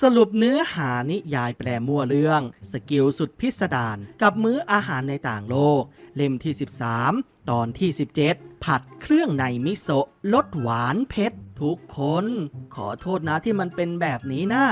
สรุปเนื้อหานิยายแปลมั่วเรื่อง สกิลสุดพิสดารกับมื้ออาหารในต่างโลก เล่มที่ 13 ตอนที่ 17 ผัดเครื่องในมิโซะลดหวานเผ็ดทุกคน ขอโทษนะที่มันเป็นแบบนี้นะ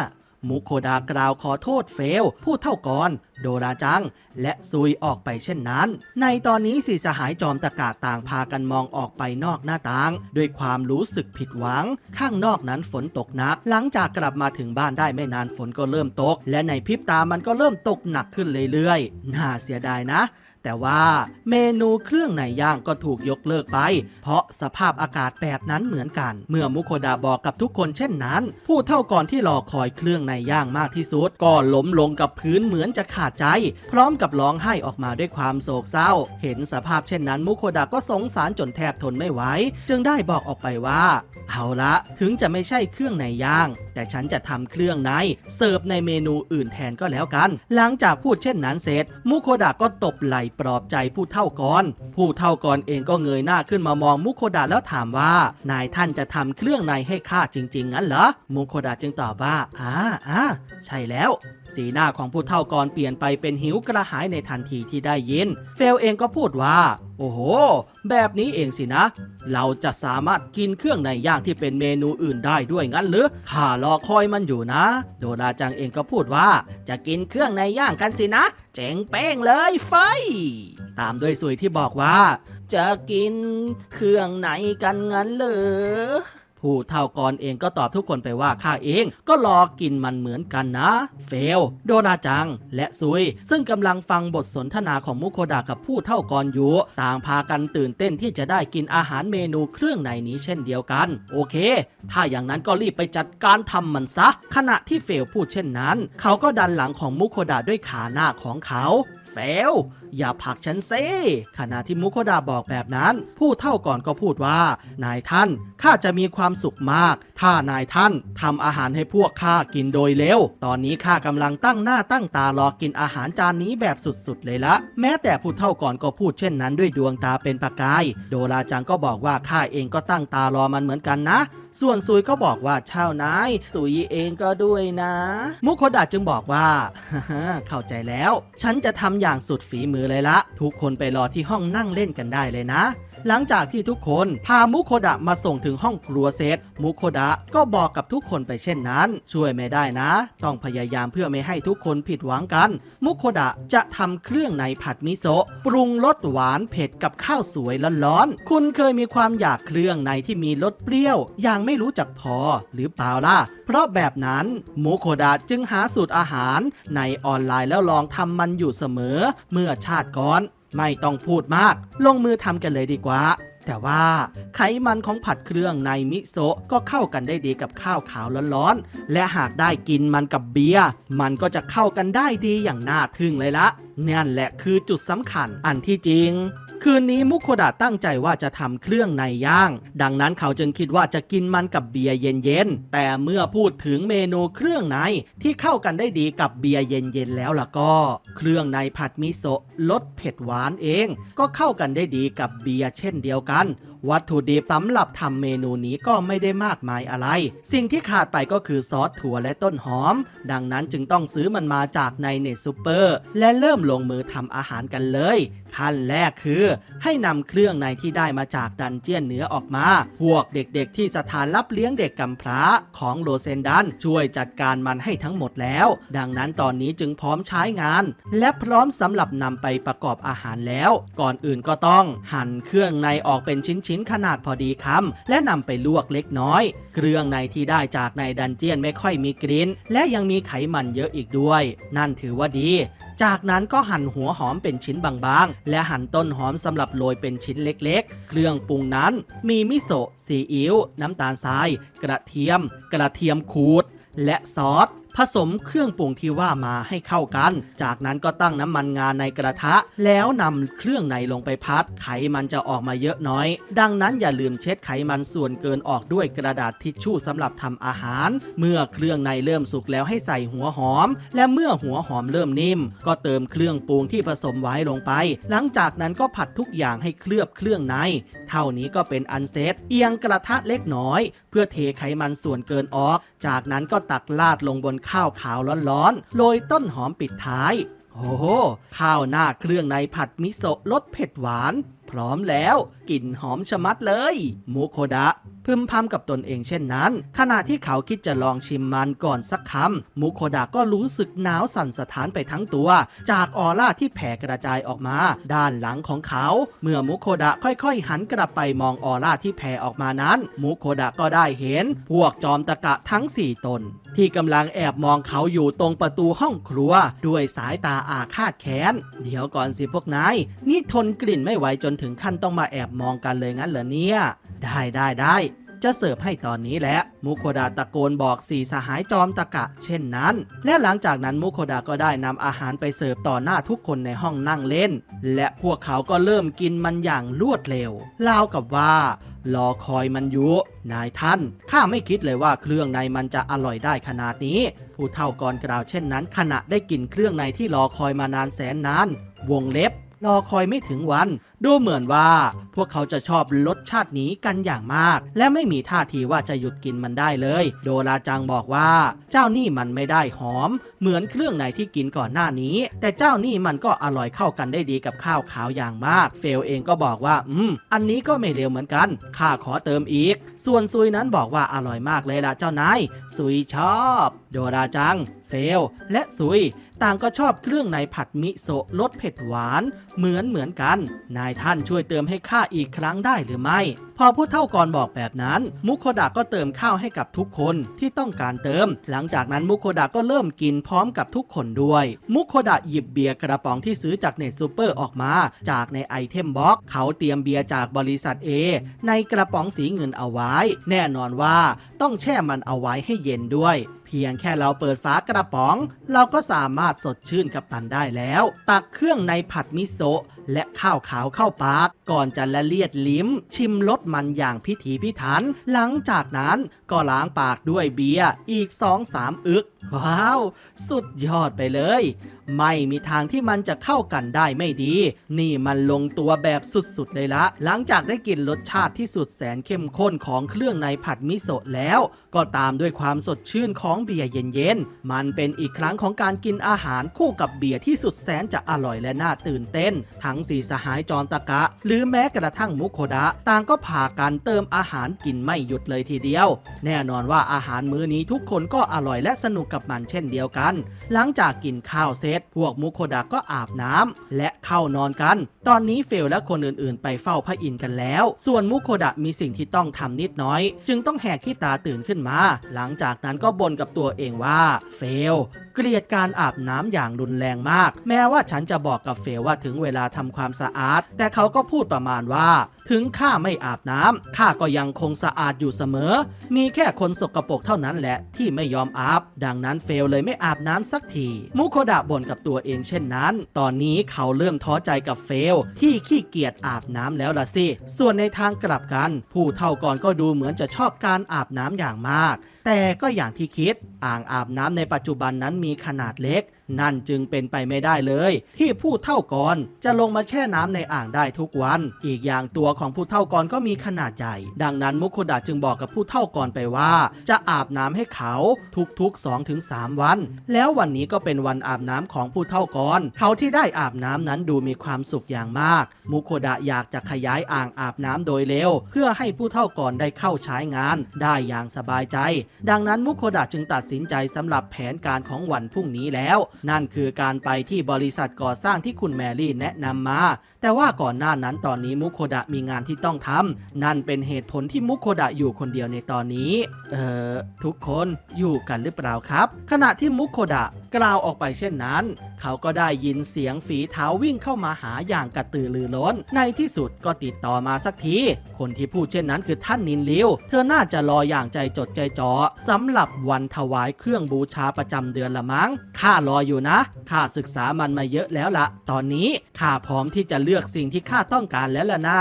มุโคดากล่าวขอโทษเฟล ผู้เท่ากร โดราจัง และซุยออกไปเช่นนั้น ในตอนนี้สี่สหายจอมตะกาต่างพากันมองออกไปนอกหน้าต่าง ด้วยความรู้สึกผิดหวัง ข้างนอกนั้นฝนตกหนัก หลังจากกลับมาถึงบ้านได้ไม่นานฝนก็เริ่มตก และในพริบตามันก็เริ่มตกหนักขึ้นเรื่อยๆ น่าเสียดายนะ แต่ว่าเมนูเครื่องในย่างก็ถูกยกเลิกไป เพราะสภาพอากาศแบบนั้นเหมือนกัน เมื่อมุโคดาบอกกับทุกคนเช่นนั้น ผู้เท่าก่อนที่รอคอยเครื่องในย่างมากที่สุด ก็ล้มลงกับพื้นเหมือนจะขาดใจ พร้อมกับร้องไห้ออกมาด้วยความโศกเศร้า เห็นสภาพเช่นนั้นมุโคดาก็สงสารจนแทบทนไม่ไหวจึงได้บอกออกไปว่า เอาละถึงจะไม่ใช่เครื่องในย่าง แต่ฉันจะทำเครื่องในเสิร์ฟในเมนูอื่นแทนก็แล้วกัน หลังจากพูดเช่นนั้นเสร็จ มุโคดะก็ตบไหล่ปลอบใจผู้เท่ากรผู้เท่ากรเองก็เงยหน้าขึ้นมามองมุโคดะแล้วถามว่า นายท่านจะทำเครื่องในให้ข้าจริง ๆ งั้นเหรอมุโคดะจึงตอบว่าอ่าอ่าใช่แล้ว สีหน้าของผู้เท่ากรเปลี่ยนไปเป็นหิวกระหายในทันทีที่ได้ยิน เฟลเองก็พูดว่า โอ้โห แบบนี้เองสินะ เราจะสามารถกินเครื่องในย่างที่เป็นเมนูอื่นได้ด้วยงั้นหรือข้ารอคอยมันอยู่นะ โดราจังเองก็พูดว่า จะกินเครื่องในย่างกันสินะ เจ๋งเป้งเลยไฟ ตามด้วยสุยที่บอกว่า จะกินเครื่องในกันงั้นเหรอ ผู้เท่ากรเองก็ตอบทุกคนไปว่าข้าเองก็รอกินมันเหมือนกันนะ เฟล โดราจัง และซุย ซึ่งกำลังฟังบทสนทนาของมุโคดะกับผู้เท่ากรอยู่ ต่างพากันตื่นเต้นที่จะได้กินอาหารเมนูเครื่องในนี้เช่นเดียวกัน โอเค ถ้าอย่างนั้นก็รีบไปจัดการทำมันซะ ขณะที่เฟลพูดเช่นนั้น เขาก็ดันหลังของมุโคดะด้วยขาหน้าของเขา ฟล อย่าผักฉันเซ่ขณะที่มุโคดาบอกแบบนั้น ผู้เท่าก่อนก็พูดว่า นายท่านข้าจะมีความสุขมาก ถ้านายท่านทำอาหารให้พวกข้ากินโดยเร็ว ตอนนี้ข้ากำลังตั้งหน้าตั้งตารอกินอาหารจานนี้แบบสุดๆเลยละ แม้แต่ผู้เท่าก่อนก็พูดเช่นนั้นด้วยดวงตาเป็นประกาย โดราจังก็บอกว่าข้าเองก็ตั้งตารอมันเหมือนกันนะ ส่วนซุยก็บอกว่าเช่านายซุยเองก็ด้วยนะ มุโคดะจึงบอกว่าเข้าใจแล้ว ฉันจะทำอย่างสุดฝีมือเลยละ ทุกคนไปรอที่ห้องนั่งเล่นกันได้เลยนะ หลังจากที่ทุกคนพามุโคดะมาส่งถึงห้องครัวเสร็จมุโคดะก็บอกกับทุกคนไปเช่นนั้น ช่วยไม่ได้นะ ต้องพยายามเพื่อไม่ให้ทุกคนผิดหวังกัน มุโคดะจะทำเครื่องในผัดมิโซะปรุงรสหวานเผ็ดกับข้าวสวยร้อนๆคุณเคยมีความอยากเครื่องในที่มีรสเปรี้ยว อย่างไม่รู้จักพอหรือเปล่าล่ะ เพราะแบบนั้นมุโคดะจึงหาสูตรอาหารในออนไลน์แล้วลองทำมันอยู่เสมอ เมื่อชาติก่อน ไม่ต้องพูดมาก ลงมือทำกันเลยดีกว่า แต่ว่าไขมันของผัดเครื่องในมิโซะก็เข้ากันได้ดีกับข้าวขาวร้อนๆ และหากได้กินมันกับเบียร์มันก็จะเข้ากันได้ดีอย่างน่าทึ่งเลยละนั่นแหละคือจุดสำคัญอันที่จริง คืนนี้มุโคดะตั้งใจว่าจะทำเครื่องในย่าง ดังนั้นเขาจึงคิดว่าจะกินมันกับเบียร์เย็นๆ แต่เมื่อพูดถึงเมนูเครื่องในที่เข้ากันได้ดีกับเบียร์เย็นๆแล้วล่ะก็ เครื่องในผัดมิโซะรสเผ็ดหวานเอง ก็เข้ากันได้ดีกับเบียร์เช่นเดียวกันวัตถุดิบสำหรับทำเมนูนี้ก็ไม่ได้มากมายอะไร สิ่งที่ขาดไปก็คือซอสถั่วและต้นหอม ดังนั้นจึงต้องซื้อมันมาจากในเน็ตซูเปอร์ และเริ่มลงมือทำอาหารกันเลยขั้นแรกคือให้นำเครื่องในที่ได้มาจากดันเจียนเหนือออกมา พวกเด็กๆที่สถานรับเลี้ยงเด็กกำพร้าของโลเซนดันช่วยจัดการมันให้ทั้งหมดแล้ว ดังนั้นตอนนี้จึงพร้อมใช้งาน และพร้อมสำหรับนำไปประกอบอาหารแล้ว ก่อนอื่นก็ต้องหั่นเครื่องในออกเป็นชิ้นๆขนาดพอดีคำและนำไปลวกเล็กน้อย เครื่องในที่ได้จากในดันเจียนไม่ค่อยมีกลิ่นและยังมีไขมันเยอะอีกด้วย นั่นถือว่าดี จากนั้นก็หั่นหัวหอมเป็นชิ้นบางๆ และหั่นต้นหอมสำหรับโรยเป็นชิ้นเล็กๆ เครื่องปรุงนั้น มีมิโซะซีอิ๊วน้ำตาลทราย กระเทียม กระเทียมขูด และซอส ผสมเครื่องปรุงที่ว่ามาให้เข้ากัน จากนั้นก็ตั้งน้ำมันงาในกระทะ แล้วนำเครื่องในลงไปพัด ไขมันจะออกมาเยอะน้อย ดังนั้นอย่าลืมเช็ดไขมันส่วนเกินออกด้วยกระดาษทิชชู่สำหรับทำอาหาร เมื่อเครื่องในเริ่มสุกแล้วให้ใส่หัวหอม และเมื่อหัวหอมเริ่มนิ่ม ก็เติมเครื่องปรุงที่ผสมไว้ลงไป หลังจากนั้นก็ผัดทุกอย่างให้เคลือบเครื่องใน เท่านี้ก็เป็นอันเสร็จ เอียงกระทะเล็กน้อยเพื่อเทไขมันส่วนเกินออก จากนั้นก็ตักลาดลงบนข้าวขาวร้อนๆ โรยต้นหอมปิดท้าย โอ้โห ข้าวหน้าเครื่องในผัดมิโซะรสเผ็ดหวาน พร้อมแล้วกลิ่นหอมชะมัดเลยมุโคดะพึมพำกับตนเองเช่นนั้น ขณะที่เขาคิดจะลองชิมมันก่อนสักคำมุโคดะก็รู้สึกหนาวสั่นสะท้านไปทั้งตัว จากออร่าที่แผ่กระจายออกมา ด้านหลังของเขา เมื่อมุโคดะค่อยๆ หันกลับไปมองออร่าที่แผ่ออกมานั้นมุโคดะก็ได้เห็น พวกจอมตะกะทั้ง 4 ตน ที่กำลังแอบมองเขาอยู่ตรงประตูห้องครัว ด้วยสายตาอาฆาตแค้นเดี๋ยวก่อนสิพวกนายนี่ทนกลิ่นไม่ไหวจนถึงขั้นต้องมาแอบมองกันเลยงั้นเหรอเนี่ย ได้ได้ได้จะเสิร์ฟให้ตอนนี้แหละ มุโคดะตะโกนบอกสี่สหายจอมตะกะ เช่นนั้น และหลังจากนั้นมุโคดะก็ได้นำอาหารไปเสิร์ฟต่อหน้าทุกคนในห้องนั่งเล่น และพวกเขาก็เริ่มกินมันอย่างรวดเร็วราวกับว่า รอคอยมันอยู่ นายท่าน ข้าไม่คิดเลยว่าเครื่องในมันจะอร่อยได้ขนาดนี้ ผู้เฒ่ากรกล่าวเช่นนั้น ขณะได้กินเครื่องในที่รอคอยมานานแสนนาน วงเล็บ รอคอยไม่ถึงวัน ดูเหมือนว่า พวกเขาจะชอบรสชาตินี้กันอย่างมาก และไม่มีท่าทีว่าจะหยุดกินมันได้เลย โดราจังบอกว่า เจ้านี่มันไม่ได้หอม เหมือนเครื่องในที่กินก่อนหน้านี้ แต่เจ้านี่มันก็อร่อยเข้ากันได้ดีกับข้าวขาวอย่างมาก เฟลเองก็บอกว่า อืม อันนี้ก็ไม่เลวเหมือนกันข้าขอเติมอีก ส่วนซุยนั้นบอกว่าอร่อยมากเลยล่ะเจ้านายซุยชอบโดราจัง เฟล และซุย ต่างก็ชอบเครื่องในผัดมิโซะรสเผ็ดหวาน เหมือนเหมือนกัน นายท่านช่วยเติมให้ข้าอีกครั้งได้หรือไม่ พอผู้เท่ากรบอกแบบนั้น มุโคดะก็เติมข้าวให้กับทุกคนที่ต้องการเติม หลังจากนั้นมุโคดะก็เริ่มกินพร้อมกับทุกคนด้วย มุโคดะหยิบเบียร์กระป๋องที่ซื้อจากเน็ตซูเปอร์ออกมา จากในไอเทมบ็อกเขาเตรียมเบียร์จากบริษัท A ในกระป๋องสีเงินเอาไว้ แน่นอนว่าต้องแช่มันเอาไว้ให้เย็นด้วย เพียงแค่เราเปิดฝากระป๋อง เราก็สามารถสดชื่นกับมันได้แล้ว ตักเครื่องในผัดมิโซะและข้าวขาวเข้าปาก ก่อนจะละเลียดลิ้ม ชิมรสมันอย่างพิถีพิถัน หลังจากนั้น ก็ล้างปากด้วยเบียร์อีก 2-3 อึก ว้าว สุดยอดไปเลย ไม่มีทางที่มันจะเข้ากันได้ไม่ดี นี่มันลงตัวแบบสุดๆเลยละ หลังจากได้กินรสชาติที่สุดแสนเข้มข้นของเครื่องในผัดมิโซะแล้ว ก็ตามด้วยความสดชื่นของเบียร์เย็นๆ มันเป็นอีกครั้งของการกินอาหารคู่กับเบียร์ที่สุดแสนจะอร่อยและน่าตื่นเต้น ทั้งสีสหายจอมตะกะ หรือแม้กระทั่งมุโคดะ ต่างก็พากันเติมอาหารกินไม่หยุดเลยทีเดียวแน่นอนว่าอาหารมื้อนี้ทุกคนก็อร่อยและสนุกกับมันเช่นเดียวกัน หลังจากกินข้าวเสร็จพวกมุโคดะก็อาบน้ำและเข้านอนกัน ตอนนี้เฟลและคนอื่นๆ ไปเฝ้าพระอินทร์กันแล้ว ส่วนมุโคดะมีสิ่งที่ต้องทำนิดน้อย จึงต้องแหกขี้ตาตื่นขึ้นมา หลังจากนั้นก็บ่นกับตัวเองว่าเฟลเกลียดการอาบน้ำอย่างรุนแรงมาก แม้ว่าฉันจะบอกกับเฟลว่าถึงเวลาทำความสะอาด แต่เขาก็พูดประมาณว่า ถึงข้าไม่อาบน้ำข้าก็ยังคงสะอาดอยู่เสมอ มีแค่คนสกรปรกเท่านั้นแหละที่ไม่ยอมอาบ ดังนั้นเฟลเลยไม่อาบน้ำสักที มุโคดะบ่นกับตัวเองเช่นนั้น ตอนนี้เขาเริ่มท้อใจกับเฟลที่ขี้เกียจอาบน้ำแล้วล่ะสิ ส่วนในทางกลับกัน ผู้เท่าก่อนก็ดูเหมือนจะชอบการอาบน้ำอย่างมาก แต่ก็อย่างที่คิด อ่างอาบน้ำในปัจจุบันนั้นมีขนาดเล็ก นั่นจึงเป็นไปไม่ได้เลย ที่ผู้เท่ากรจะลงมาแช่น้ำในอ่างได้ทุกวัน อีกอย่างตัวของผู้เท่ากรก็มีขนาดใหญ่ ดังนั้นมุโคดะจึงบอกกับผู้เท่ากรไปว่า จะอาบน้ำให้เขาทุกๆ2-3วัน แล้ววันนี้ก็เป็นวันอาบน้ำของผู้เท่ากรเขาที่ได้อาบน้ำนั้นดูมีความสุขอย่างมาก มุโคดะอยากจะขยายอ่างอาบน้ำโดยเร็ว เพื่อให้ผู้เท่ากรได้เข้าใช้งาน ได้อย่างสบายใจ ดังนั้นมุโคดะจึงตัดสินใจสำหรับแผนการของวันพรุ่งนี้แล้วนั่นคือการไปที่บริษัทก่อสร้างที่คุณแมรี่แนะนำมา แต่ว่าก่อนหน้านั้นตอนนี้มุโคดะมีงานที่ต้องทำนั่นเป็นเหตุผลที่มุโคดะอยู่คนเดียวในตอนนี้ เอ่อ ทุกคนอยู่กันหรือเปล่าครับ ขณะที่มุโคดะ กล่าวออกไปเช่นนั้น เขาก็ได้ยินเสียงฝีเท้าวิ่งเข้ามาหาอย่างกระตือรือร้น ในที่สุดก็ติดต่อมาสักที คนที่พูดเช่นนั้นคือท่านนินลิว เธอน่าจะรออย่างใจจดใจจ่อสำหรับวันถวายเครื่องบูชาประจำเดือนละมั้ง ข้ารออยู่นะ ข้าศึกษามันมาเยอะแล้วละ ตอนนี้ข้าพร้อมที่จะเลือกสิ่งที่ข้าต้องการแล้วล่ะนะ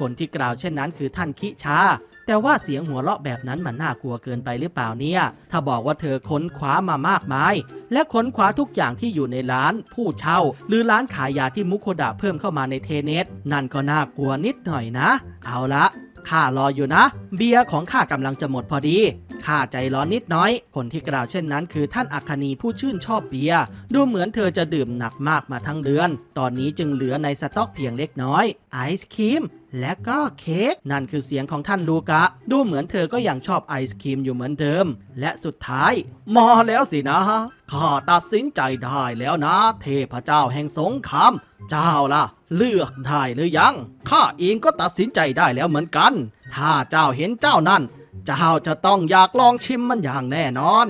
คนที่กล่าวเช่นนั้นคือท่านคิชา แต่ว่าเสียงหัวเราะแบบนั้นมันน่ากลัวเกินไปหรือเปล่าเนี่ย ถ้าบอกว่าเธอค้นคว้ามามากมาย และค้นคว้าทุกอย่างที่อยู่ในร้าน ผู้เช่า หรือร้านขายยาที่มุโคดะเพิ่มเข้ามาในเทเนตนั่นก็น่ากลัวนิดหน่อยนะ เอาละข้ารออยู่นะ เบียร์ของข้ากำลังจะหมดพอดีข้าใจร้อนนิดน้อย คนที่กล่าวเช่นนั้นคือท่านอัคนีผู้ชื่นชอบเบียร์ดูเหมือนเธอจะดื่มหนักมากมาทั้งเดือน ตอนนี้จึงเหลือในสต็อกเพียงเล็กน้อย ไอศครีม และก็เค้กนั่นคือเสียงของท่านลูกะ ดูเหมือนเธอก็ยังชอบไอศครีมอยู่เหมือนเดิม และสุดท้ายมาแล้วสินะข้าตัดสินใจได้แล้วนะ เทพเจ้าแห่งสงครามเจ้าล่ะ เลือกได้หรือยังข้าเองก็ตัดสินใจได้แล้วเหมือนกัน ถ้าเจ้าเห็นเจ้านั่น เจ้าจะต้องอยากลองชิมมันอย่างแน่นอน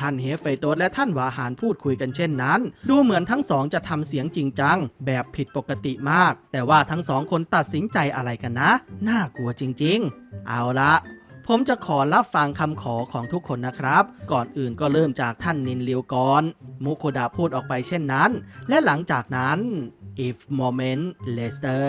ท่านเฮฟไฟโตสและท่านวาหารพูดคุยกันเช่นนั้น ดูเหมือนทั้งสองจะทำเสียงจริงจัง แบบผิดปกติมาก แต่ว่าทั้งสองคนตัดสินใจอะไรกันนะ น่ากลัวจริงๆ เอาละผมจะขอรับฟังคำขอของทุกคนนะครับ ก่อนอื่นก็เริ่มจากท่านนินเลียวก่อนมุโคดะพูดออกไปเช่นนั้น และหลังจากนั้น if moment later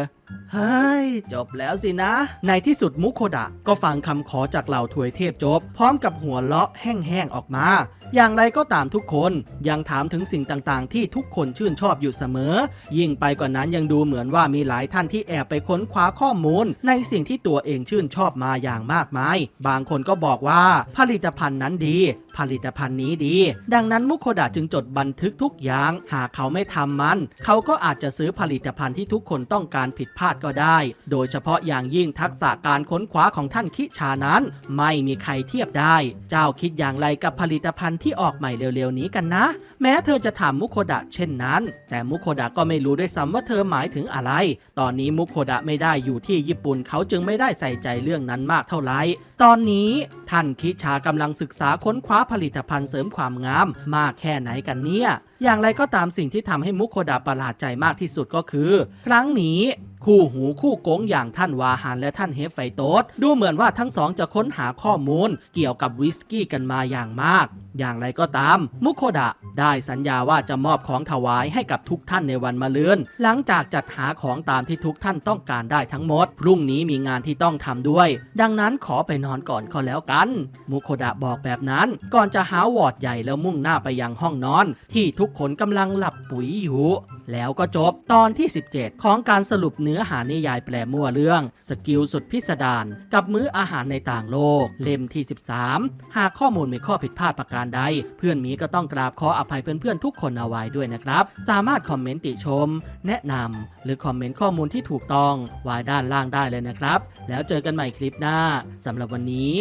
เฮ้ย จบแล้วสินะ ในที่สุดมุโคดะ ก็ฟังคำขอจากเหล่าถวยเทพจบ พร้อมกับหัวเลาะแห้งๆออกมา อย่างไรก็ตามทุกคนยังถามถึงสิ่งต่างๆ ที่ทุกคนชื่นชอบอยู่เสมอ ยิ่งไปกว่านั้นยังดูเหมือนว่ามีหลายท่านที่แอบไปค้นคว้าข้อมูล ในสิ่งที่ตัวเองชื่นชอบมาอย่างมากมาย บางคนก็บอกว่า ผลิตภัณฑ์นั้นดี ผลิตภัณฑ์นี้ดี ดังนั้นมุโคดะจึงจดบันทึกทุกอย่าง หากเขาไม่ทำมัน เขาก็อาจจะซื้อผลิตภัณฑ์ที่ทุกคนต้องการผิดพลาดก็ได้ โดยเฉพาะอย่างยิ่งทักษะการค้นคว้าของท่านคิชานั้น ไม่มีใครเทียบได้ เจ้าคิดอย่างไรกับผลิตภัณฑ์ที่ออกใหม่เร็วๆนี้กันนะ แม้เธอจะถามมุโคดะเช่นนั้น แต่มุโคดะก็ไม่รู้ด้วยซ้ำว่าเธอหมายถึงอะไร ตอนนี้มุโคดะไม่ได้อยู่ที่ญี่ปุ่นเขาจึงไม่ได้ใส่ใจเรื่องนั้นมากเท่าไหร่ตอนนี้ท่านคิชากำลังศึกษาค้นคว้าผลิตภัณฑ์เสริมความงาม มากแค่ไหนกันเนี่ยอย่างไรก็ตามสิ่งที่ทำให้มุโคดะประหลาดใจมากที่สุดก็คือ ครั้งนี้ คู่หูคู่โกงอย่างท่านวาฮานและท่านเฮฟไฟโตสดูเหมือนว่าทั้งสองจะค้นหาข้อมูลเกี่ยวกับวิสกี้กันมาอย่างมาก อย่างไรก็ตาม มุโคดะได้สัญญาว่าจะมอบของถวายให้กับทุกท่านในวันมะรืนหลังจากจัดหาของตามที่ทุกท่านต้องการได้ทั้งหมด พรุ่งนี้มีงานที่ต้องทำด้วย ดังนั้นขอไปนอนก่อนก็แล้วกัน มุโคดะบอกแบบนั้น ก่อนจะหาวอร์ดใหญ่แล้วมุ่งหน้าไปยังห้องนอน ที่ทุกคนกำลังหลับปุ๋ยอยู่ แล้วก็จบตอนที่ 17 ของการสรุปเนื้อื้อหานิยายแปลมั่วเรื่อง สกิลสุดพิสดารกับมื้ออาหารในต่างโลก เล่มที่ 13 หากข้อมูลมีข้อผิดพลาดประการใด เพื่อนมีก็ต้องกราบขออภัยเพื่อนๆทุกคนเอาไว้ด้วยนะครับ สามารถคอมเมนต์ติชม แนะนำหรือคอมเมนต์ข้อมูลที่ถูกต้องไว้ด้านล่างได้เลยนะครับ แล้วเจอกันใหม่คลิปหน้าสำหรับวันนี้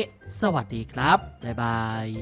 สวัสดีครับบ๊ายบาย